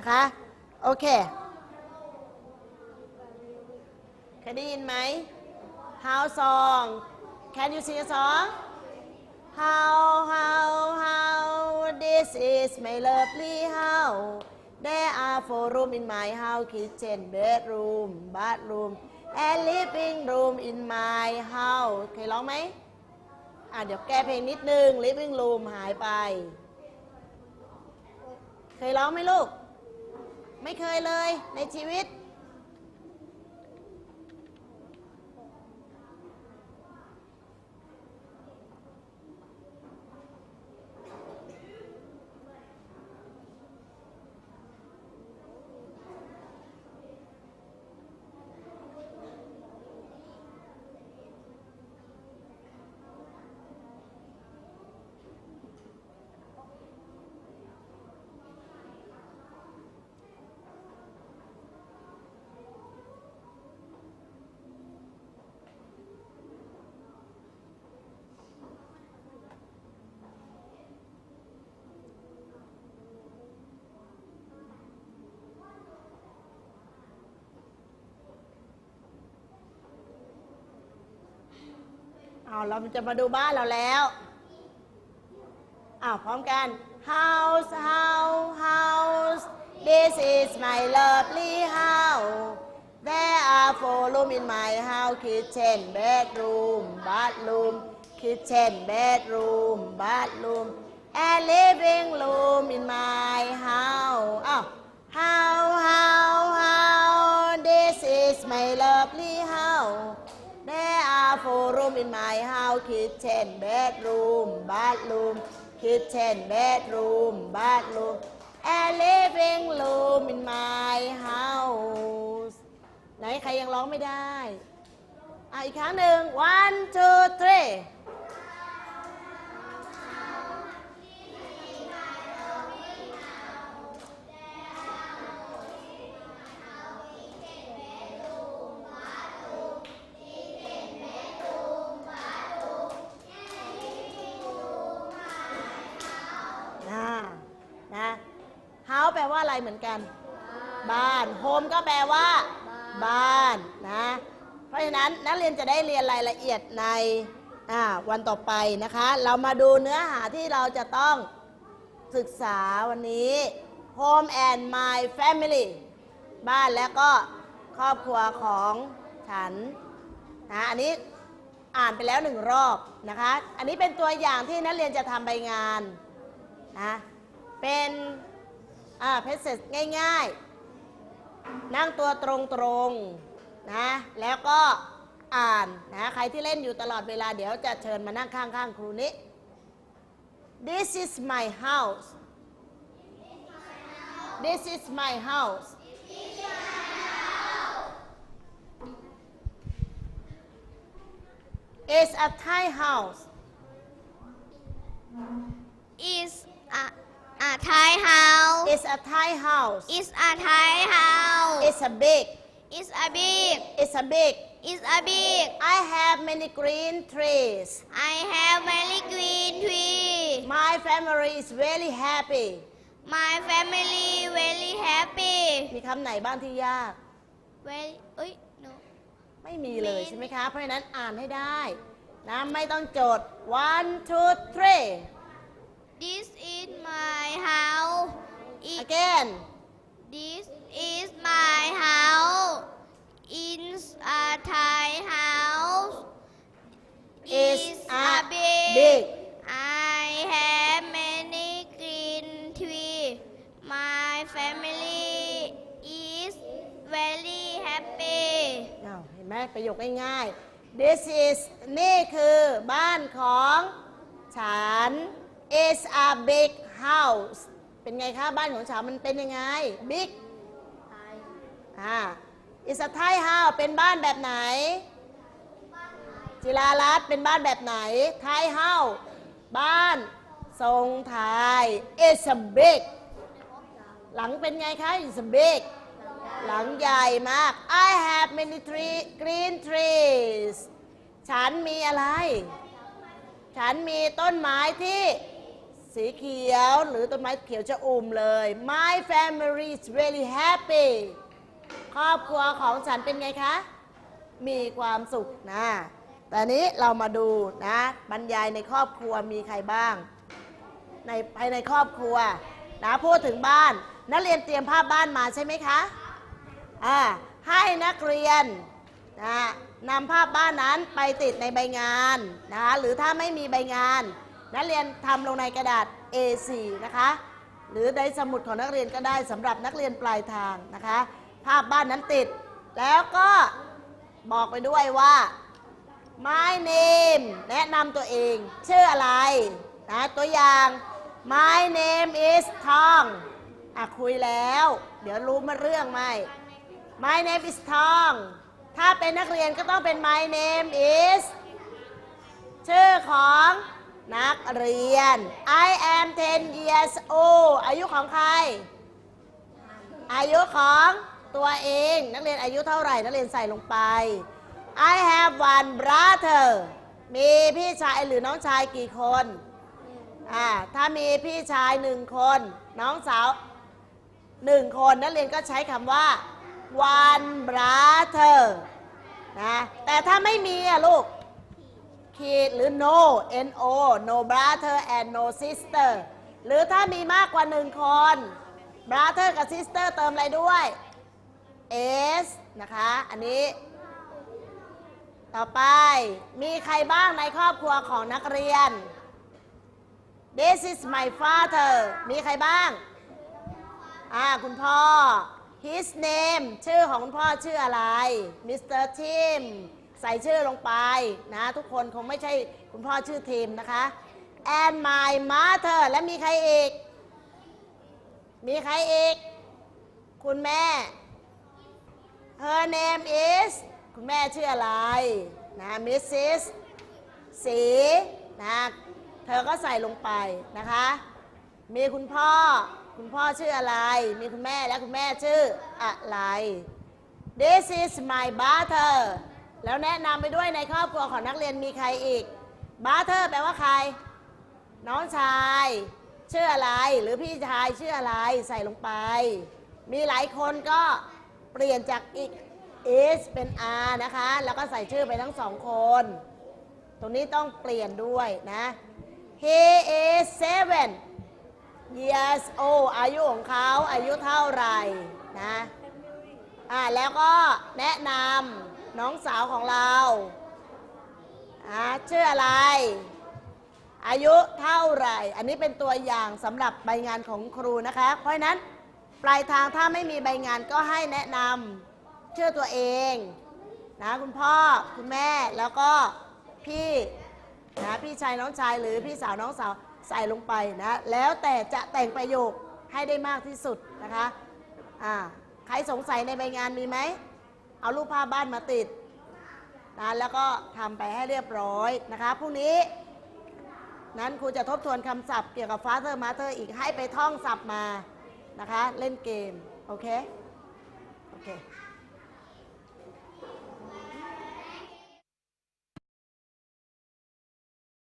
ะคะ โอเคเคยได้ยินไหม How song Can you sing a song How how how this is my lovely house There are four room in my house kitchen bedroom bathroom and living room in my house เคยร้องไหมอะเดี๋ยวแก้เพลงนิดนึง living room หายไป เคยร้องไหมลูก ไม่เคยเลยในชีวิต เอาเราจะมาดูบ้านเราแล้วอ้าวพร้อมกัน house house house this is my lovely house there are four room in my house kitchen bedroom bathroom kitchen bedroom bathroom and living room in my house อ้าว how how in my house kitchen bedroom bathroom kitchen bedroom bathroom and living room in my house ไหนใครยังร้องไม่ได้อะอีกครั้งหนึ่ง one two three นะ นะ house แปลว่าอะไรเหมือนกัน บ้าน home ก็แปลว่า บ้านนะ เพราะฉะนั้นนักเรียนจะได้เรียนรายละเอียดในอ่าวันต่อไปนะคะ เรามาดูเนื้อหาที่เราจะต้องศึกษาวันนี้ home and my family บ้านและก็ครอบครัวของฉันนะอันนี้อ่านไปแล้วหนึ่งรอบนะคะ อันนี้เป็นตัวอย่างที่นักเรียนจะทำใบงานนะ เป็นอ่าเพจเซสง่ายๆ นั่งตัวตรงๆนะแล้วก็อ่านนะใครที่เล่นอยู่ตลอดเวลาเดี๋ยวจะเชิญมานั่งข้างๆครูนี้ This is my house This is my house It's a Thai house is Thai house. It's a Thai house Is a Thai house. It's a big Is a big. It's a big Is a big. I have many green trees. I have very green tree. My family is very happy. My family very happy. มีคำไหนบ้างที่ยาก Very. เอ้ย no. ไม่มีเลยใช่ไหมคะ เพราะฉะนั้นอ่านให้ได้นะไม่ต้องจด one two three This is my house. It, again this is my house. In a Thai house. is a big. big I have many green trees. My family is very happy. อ้าวเห็นไหมประโยคง่ายๆ This is นี่คือบ้านของฉัน is a big house เป็นไงคะ บ้านของฉันมันเป็นยังไง big อ่า is a Thai house เป็นบ้านแบบไหน จิรารัตน์เป็นบ้านแบบไหน Thai house บ้านทรงไทย is a big หลังเป็นไงคะ is a big หลังใหญ่มาก I have many tree green trees ฉันมีอะไร ฉันมีต้นไม้ที่ สีเขียวหรือต้นไม้เขียวจะอุ่มเลย My family is really happy ครอบครัวของฉันเป็นไงคะ มีความสุขนะ แต่นี้เรามาดูนะ บรรยายในครอบครัวมีใครบ้าง ในภายในครอบครัวนะพูดถึงบ้าน นักเรียนเตรียมภาพบ้านมาใช่ไหมคะอ่าให้นักเรียนนะนำภาพบ้านนั้นไปติดในใบงานนะหรือถ้าไม่มีใบงาน นักเรียนทำลงในกระดาษ A4 นะคะ หรือในสมุดของนักเรียนก็ได้สำหรับนักเรียนปลายทางนะคะ ภาพบ้านนั้นติด แล้วก็บอกไปด้วยว่า My name แนะนำตัวเอง ชื่ออะไรนะตัวอย่าง My name is Tong อะคุยแล้ว เดี๋ยวรู้มาเรื่องไหม My name is Tong ถ้าเป็นนักเรียนก็ต้องเป็น My name is ชื่อของ นักเรียน I am 10 years old อายุของใคร อายุของตัวเอง นักเรียนอายุเท่าไหร่ นักเรียนใส่ลงไป I have one brother มีพี่ชายหรือน้องชายกี่คน อ่า ถ้ามีพี่ชายหนึ่งคน น้องสาวหนึ่งคน นักเรียนก็ใช้คำว่า one brother นะ แต่ถ้าไม่มีอะลูก ขีดหรือ no no no brother and no sister หรือถ้ามีมากกว่าหนึ่งคน brother กับ sister เติมอะไรด้วย s นะคะ อันนี้ ต่อไปมีใครบ้างในครอบครัวของนักเรียน This is my father มีใครบ้าง อ่า คุณพ่อ His name ชื่อของคุณพ่อชื่ออะไร Mr. Tim ใส่ชื่อลงไปนะทุกคนคงไม่ใช่คุณพ่อชื่อทีมนะคะ and my mother และมีใครอีก มีใครอีก คุณแม่ Her name is คุณแม่ชื่ออะไรนะ Mrs. สีนะเธอก็ใส่ลงไปนะคะ มีคุณพ่อ คุณพ่อชื่ออะไร มีคุณแม่และคุณแม่ชื่ออะไร This is my brother แล้วแนะนำไปด้วยในครอบครัวของนักเรียนมีใครอีก brother แปลว่าใคร น้องชายชื่ออะไร หรือพี่ชายชื่ออะไรใส่ลงไป มีหลายคนก็เปลี่ยนจากอีก is เป็น r นะคะ แล้วก็ใส่ชื่อไปทั้งสองคน ตรงนี้ต้องเปลี่ยนด้วยนะ he is seven years old อายุของเขาอายุเท่าไหร่นะ อ่าแล้วก็แนะนำ น้องสาวของเราชื่ออะไร อายุเท่าไหร่ อันนี้เป็นตัวอย่างสำหรับใบงานของครูนะคะ เพราะฉะนั้นปลายทางถ้าไม่มีใบงานก็ให้แนะนำชื่อตัวเองนะคุณพ่อคุณแม่แล้วก็พี่นะพี่ชายน้องชายหรือพี่สาวน้องสาวใส่ลงไปนะแล้วแต่จะแต่งประโยคให้ได้มากที่สุดนะคะอ่าใครสงสัยในใบงานมีไหม เอารูปภาพบ้านมาติดนะแล้วก็ทำไปให้เรียบร้อยนะคะพรุ่งนี้ นั้นครูจะทบทวนคำศัพท์เกี่ยวกับฟาเธอร์มาเธอร์อีกให้ไปท่องศัพท์มานะคะ เล่นเกม โอเค โอเค